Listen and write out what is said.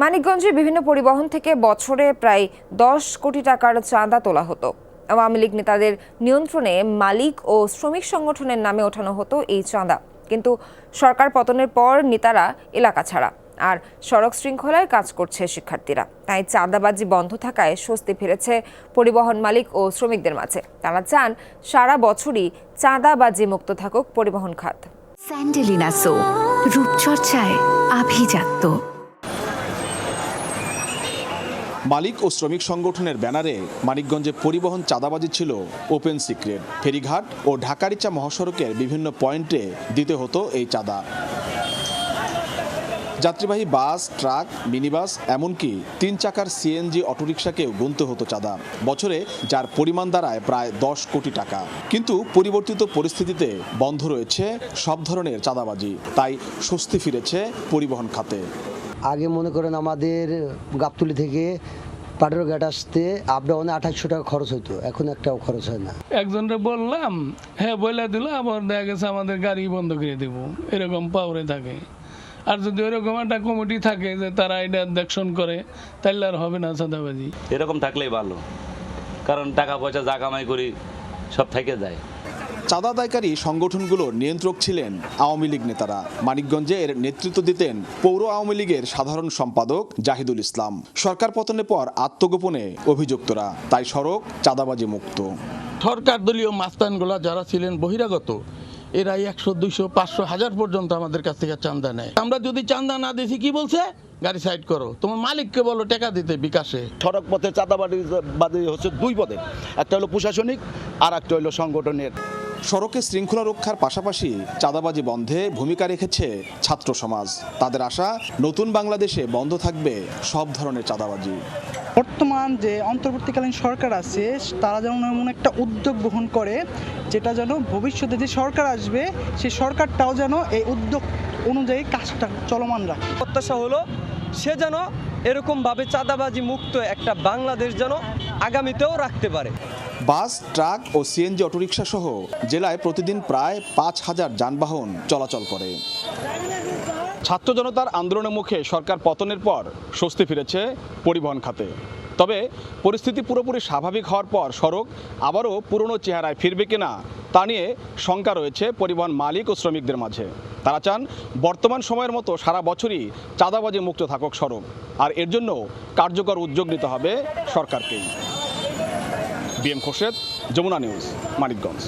মানিকগঞ্জে বিভিন্ন পরিবহন থেকে বছরে প্রায় দশ কোটি টাকার চাঁদা তোলা হতো। আওয়ামী লীগ নেতাদের নিয়ন্ত্রণে মালিক ও শ্রমিক সংগঠনের নামে ওঠানো হতো এই চাঁদা। কিন্তু সরকার পতনের পর নেতারা এলাকা ছাড়া আর সড়ক শৃঙ্খলায় কাজ করছে শিক্ষার্থীরা। তাই চাঁদাবাজি বন্ধ থাকায় স্বস্তি ফিরেছে পরিবহন মালিক ও শ্রমিকদের মাঝে। তারা চান সারা বছরই চাঁদাবাজি মুক্ত থাকুক পরিবহন খাত। স্যান্ডেলিনা রূপচর্চায় আভিজাত্য। মালিক ও শ্রমিক সংগঠনের ব্যানারে মানিকগঞ্জে পরিবহন চাঁদাবাজি ছিল ওপেন সিক্রেট। ফেরিঘাট ও ঢাকারিচা মহাসড়কের বিভিন্ন পয়েন্টে দিতে হতো এই চাঁদা। যাত্রীবাহী বাস, ট্রাক, মিনিবাস, এমনকি তিন চাকার সিএনজি অটোরিকশাকেও গুনতে হতো চাঁদা। বছরে যার পরিমাণ দাঁড়ায় প্রায় দশ কোটি টাকা। কিন্তু পরিবর্তিত পরিস্থিতিতে বন্ধ রয়েছে সব ধরনের চাঁদাবাজি। তাই স্বস্তি ফিরেছে পরিবহন খাতে। আগে মনে করেন আমাদের গাবতলি থেকে পাটের ঘাট আসতে আপ ডাউনে আঠাশশো টাকা খরচ হতো এখন একটাও খরচ হয় না। একজনকে বললাম হ্যাঁ বলে দিল আবার দেখা গেছে আমাদের গাড়ি বন্ধ করে দেব। এরকম পাওরে থাকে। আর যদি ওইরকম একটা কমিটি থাকে যে তারা এটা দেখশন করে তাহলে আর হবে না চাঁদাবাজি। এরকম থাকলেই ভালো। কারণ টাকা পয়সা যা কামাই করি সব থেকে যায়। চাঁদা আদায়কারী সংগঠনগুলোর নিয়ন্ত্রক ছিলেন আওয়ামী লীগ নেতারা। মানিকগঞ্জে এর নেতৃত্ব দিতেন পৌর আওয়ামী লীগের সাধারণ সম্পাদক জাহিদুল ইসলাম। সরকার পতনের পর আত্মগোপনে অভিযুক্তরা। তাই সড়ক চাঁদাবাজি মুক্ত। সরকার দলীয় মাস্তানগুলা যারা ছিলেন বহিরাগত এরা একশো দুইশো পাঁচশো হাজার পর্যন্ত আমাদের কাছ থেকে চান্দা নেয়। আমরা যদি চান্দা না দিছি কি বলছে? গাড়ি সাইড করো। তোমার মালিককে বলো টাকা দিতে বিকাশে। সড়ক পথে চাঁদাবাদি বাদী হচ্ছে দুই পদে। একটা হলো প্রশাসনিক আর একটা হলো সংগঠনের। সড়কে শৃঙ্খলা রক্ষার পাশাপাশি চাঁদাবাজি বন্ধে ভূমিকা রেখেছে ছাত্র সমাজ। তাদের আশা নতুন বাংলাদেশে বন্ধ থাকবে সব ধরনের চাঁদাবাজি। বর্তমান যে অন্তর্বর্তীকালীন সরকার আছে তারা যেন এমন একটা উদ্যোগ গ্রহণ করে যেটা যেন ভবিষ্যতে যে সরকার আসবে সেই সরকারটাও যেন এই উদ্যোগ অনুযায়ী কাজটা চলমান রাখে। প্রত্যাশা হলো সে যেন এরকমভাবে চাঁদাবাজি মুক্ত একটা বাংলাদেশ যেন আগামীতেও রাখতে পারে। বাস, ট্রাক ও সিএনজি অটোরিকশা সহ জেলায় প্রতিদিন প্রায় পাঁচ হাজার যানবাহন চলাচল করে। ছাত্র জনতার আন্দোলনের মুখে সরকার পতনের পর স্বস্তি ফিরেছে পরিবহন খাতে। তবে পরিস্থিতি পুরোপুরি স্বাভাবিক হওয়ার পর সড়ক আবারও পুরনো চেহারায় ফিরবে কিনা তা নিয়ে শঙ্কা রয়েছে পরিবহন মালিক ও শ্রমিকদের মাঝে। তারা চান বর্তমান সময়ের মতো সারা বছরই চাঁদাবাজি মুক্ত থাকুক সড়ক। আর এর জন্য কার্যকর উদ্যোগ নিতে হবে সরকারকেই। BM Khorshed Jamuna news Manikganj.